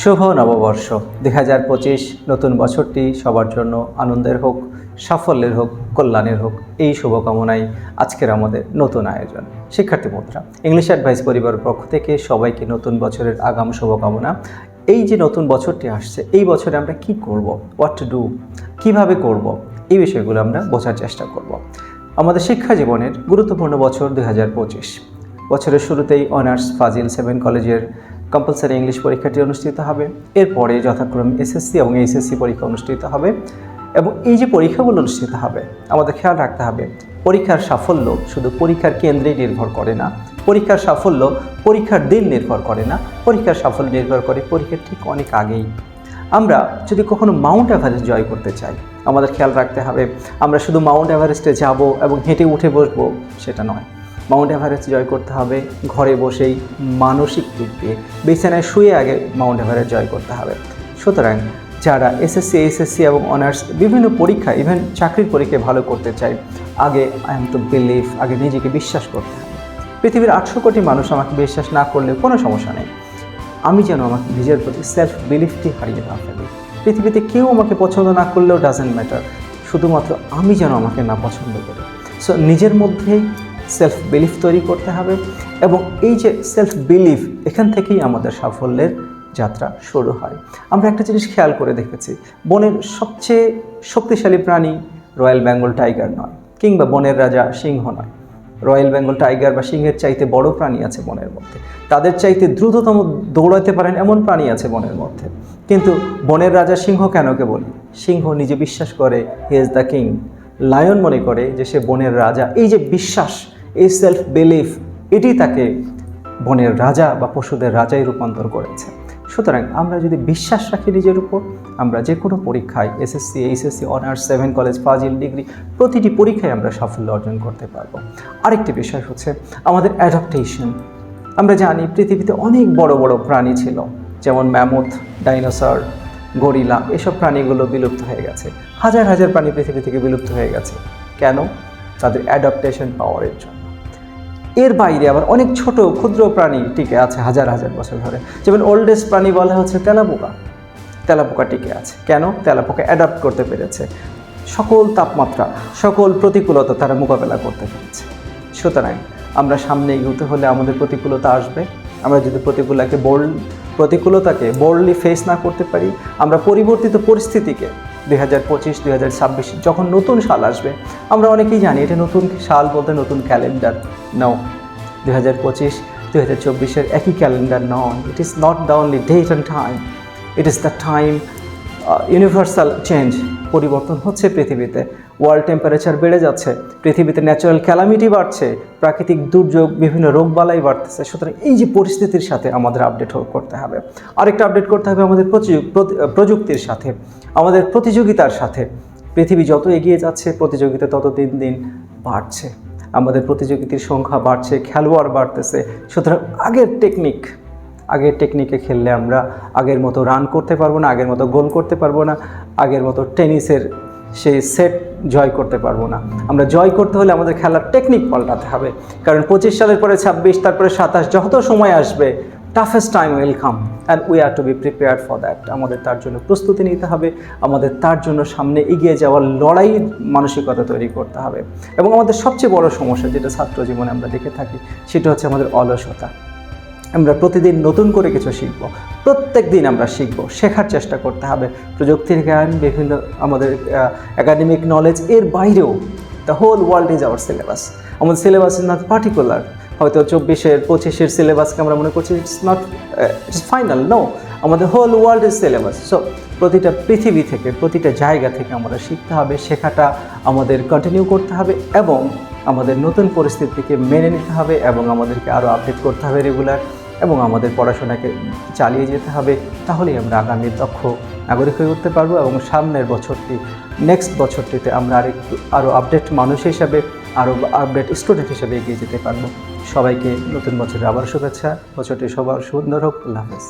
শুভ নববর্ষ। দুই হাজার পঁচিশ নতুন বছরটি সবার জন্য আনন্দের হোক, সাফল্যের হোক, কল্যাণের হোক, এই শুভকামনাই আজকের আমাদের নতুন আয়োজন। শিক্ষার্থী বন্ধুরা ইংলিশ অ্যাডভাইস পরিবারের পক্ষ থেকে সবাইকে নতুন বছরের আগাম শুভকামনা। এই যে নতুন বছরটি আসছে, এই বছরে আমরা কি করব? হোয়াট টু ডু কীভাবে করব? এই বিষয়গুলো আমরা বোঝার চেষ্টা করব। আমাদের শিক্ষা জীবনের গুরুত্বপূর্ণ বছর দুই হাজার পঁচিশ। বছরের শুরুতেই অনার্স ফাজিল সেভেন কলেজের কম্পালসারি ইংলিশ পরীক্ষাটি অনুষ্ঠিত হবে। এরপরে যথাক্রমে এসএসসি এবং এইচএসসি পরীক্ষা অনুষ্ঠিত হবে এবং এই যে পরীক্ষাগুলো অনুষ্ঠিত হবে, আমাদের খেয়াল রাখতে হবে, পরীক্ষার সাফল্য শুধু পরীক্ষার কেন্দ্রেই নির্ভর করে না। পরীক্ষার সাফল্য পরীক্ষার দিন নির্ভর করে না। পরীক্ষার সাফল্য নির্ভর করে পরীক্ষার ঠিক অনেক আগেই। আমরা যদি কখনো মাউন্ট এভারেস্ট জয় করতে চাই, আমাদের খেয়াল রাখতে হবে, আমরা শুধু মাউন্ট এভারেস্টে যাব এবং হেঁটে উঠে বসবো, সেটা নয়। মাউন্ট এভারেস্ট জয় করতে হবে। ঘরে বসেই মানসিক দিক দিয়ে বিছানায় শুয়ে আগে মাউন্ট এভারেস্ট জয় করতে হবে। সুতরাং যারা এসএসসি এইচএসসি এবং অনার্স বিভিন্ন পরীক্ষা ইভেন চাকরির পরীক্ষায় ভালো করতে চাই আগে আই এম টু বিলিভ আগে নিজেকে বিশ্বাস করতে হবে। পৃথিবীর আটশো কোটি মানুষ আমাকে বিশ্বাস না করলে কোনো সমস্যা নেই। আমি যেন আমাকে নিজের প্রতি সেলফ বিলিফটি হারিয়ে না ফেলি। পৃথিবীতে কেউ আমাকে পছন্দ না করলেও ডাজেন্ট ম্যাটার শুধুমাত্র আমি যেন আমাকে না পছন্দ করি। সো নিজের মধ্যেই সেলফ বিলিফ তৈরি করতে হবে এবং এই যে সেলফ বিলিফ এখান থেকেই আমাদের সাফল্যের যাত্রা শুরু হয়। আমরা একটা জিনিস খেয়াল করে দেখেছি, বনের সবচেয়ে শক্তিশালী প্রাণী রয়্যাল বেঙ্গল টাইগার নয়, কিংবা বনের রাজা সিংহ নয়। রয়্যাল বেঙ্গল টাইগার বা সিংহের চাইতে বড় প্রাণী আছে বনের মধ্যে। তাদের চাইতে দ্রুততম দৌড়াতে পারেন এমন প্রাণী আছে বনের মধ্যে। কিন্তু বনের রাজা সিংহ কেনকে বলি সিংহ নিজে বিশ্বাস করে he is the king lion মনে করে যে সে বনের রাজা। এই যে বিশ্বাস এই সেলফ বিলিফ এটি তাকে বনের রাজা বা পশুদের রাজাই রূপান্তর করেছে। সুতরাং আমরা যদি বিশ্বাস রাখি নিজের উপর, আমরা যে কোনো পরীক্ষায় SSC HSC honours seven college Fazil degree প্রতিটি পরীক্ষায় আমরা সাফল্য অর্জন করতে পারব। আরেকটি বিষয় হচ্ছে আমাদের অ্যাডাপ্টেশন আমরা জানি পৃথিবীতে অনেক বড় বড় প্রাণী ছিল, যেমন ম্যামথ ডাইনোসর গরিলা এসব প্রাণীগুলো বিলুপ্ত হয়ে গেছে। হাজার হাজার প্রাণী পৃথিবী থেকে বিলুপ্ত হয়ে গেছে। কেন? তাদের অ্যাডাপ্টেশন পাওয়ারের জন্য। এর বাইরে আবার অনেক ছোট ক্ষুদ্র প্রাণী টিকে আছে হাজার হাজার বছর ধরে। যেমন ওল্ডেস্ট প্রাণী বলা হচ্ছে তেলাপোকা। তেলাপোকা টিকে আছে। কেন? তেলাপোকা অ্যাডাপ্ট করতে পেরেছে। সকল তাপমাত্রা, সকল প্রতিকূলতা তারা মোকাবেলা করতে পেরেছে। সুতরাং আমরা সামনে এগোতে হলে আমাদের প্রতিকূলতা আসবে। আমরা যদি প্রতিকূলাকে বোল্ড প্রতিকূলতাকে বোল্ডলি ফেস না করতে পারি, আমরা পরিবর্তিত পরিস্থিতিকে দুই হাজার পঁচিশ হাজার যখন নতুন সাল আসবে, আমরা অনেকেই জানি এটা নতুন সাল বলতে নতুন ক্যালেন্ডার। নাও দুই হাজার পঁচিশ, দুই হাজার চব্বিশের একই calendar non it is not the only date and time it is the time universal change পরিবর্তন হচ্ছে পৃথিবীতে। ওয়ার্ল্ড টেম্পারেচার বেড়ে যাচ্ছে, পৃথিবীতে ন্যাচারাল ক্যালামিটি বাড়ছে, প্রাকৃতিক দুর্যোগ, বিভিন্ন রোগবালাই বাড়তেছে। সুতরাং এই যে পরিস্থিতির সাথে আমাদের আপডেট করতে হবে। আরেকটা আপডেট করতে হবে আমাদের প্রযুক্তির সাথে, আমাদের প্রতিযোগিতার সাথে। পৃথিবী যত এগিয়ে যাচ্ছে, প্রতিযোগিতা তত দিন দিন বাড়ছে। আমাদের প্রতিযোগিতার সংখ্যা বাড়ছে, খেলোয়াড় বাড়তেছে। সুতরাং আগের টেকনিক আগের টেকনিকে খেললে আমরা আগের মতো রান করতে পারব না, আগের মতো গোল করতে পারব না, আগের মতো টেনিসের সেই সেট জয় করতে পারব না। আমরা জয় করতে হলে আমাদের খেলার টেকনিক পাল্টাতে হবে। কারণ পঁচিশ সালের পরে ছাব্বিশ, তারপরে সাতাশ, যত সময় আসবে toughest time will come and we are to be prepared for that আমাদের তার জন্য প্রস্তুতি নিতে হবে, আমাদের তার জন্য সামনে এগিয়ে যাওয়ার লড়াই মানসিকতা তৈরি করতে হবে। এবং আমাদের সবচেয়ে বড় সমস্যা যেটা ছাত্র জীবনে আমরা দেখে থাকি, সেটা হচ্ছে আমাদের অলসতা। আমরা প্রতিদিন নতুন করে কিছু শিখব। প্রত্যেক দিন আমরা শিখব। শেখার চেষ্টা করতে হবে। প্রযুক্তির জ্ঞান, বিভিন্ন আমাদের একাডেমিক নলেজ এর বাইরেও the whole world is our syllabus আমাদের সিলেবাস ইজ নট পার্টিকুলার হয়তো চব্বিশের, পঁচিশের সিলেবাসকে আমরা মনে করছি it's not it's final no আমাদের whole world is syllabus so প্রতিটা পৃথিবী থেকে, প্রতিটা জায়গা থেকে আমাদের শিখতে হবে। শেখাটা আমাদের কন্টিনিউ করতে হবে এবং আমাদের নতুন পরিস্থিতিকে মেনে নিতে হবে এবং আমাদেরকে আরও আপডেট করতে হবে রেগুলার এবং আমাদের পড়াশোনাকে চালিয়ে যেতে হবে, তাহলেই আমরা আগামী দক্ষ নাগরিক হয়ে উঠতে পারব এবং সামনের বছরটি নেক্সট বছরটিতে আমরা আরেকটু আরও আপডেট মানুষ হিসাবে আরও আপডেট স্টুডেন্ট হিসেবে এগিয়ে যেতে পারব। সবাইকে নতুন বছরের আবার শুভেচ্ছা, বছরটি সবার সুন্দর হোক, আল্লাহ হাফেজ।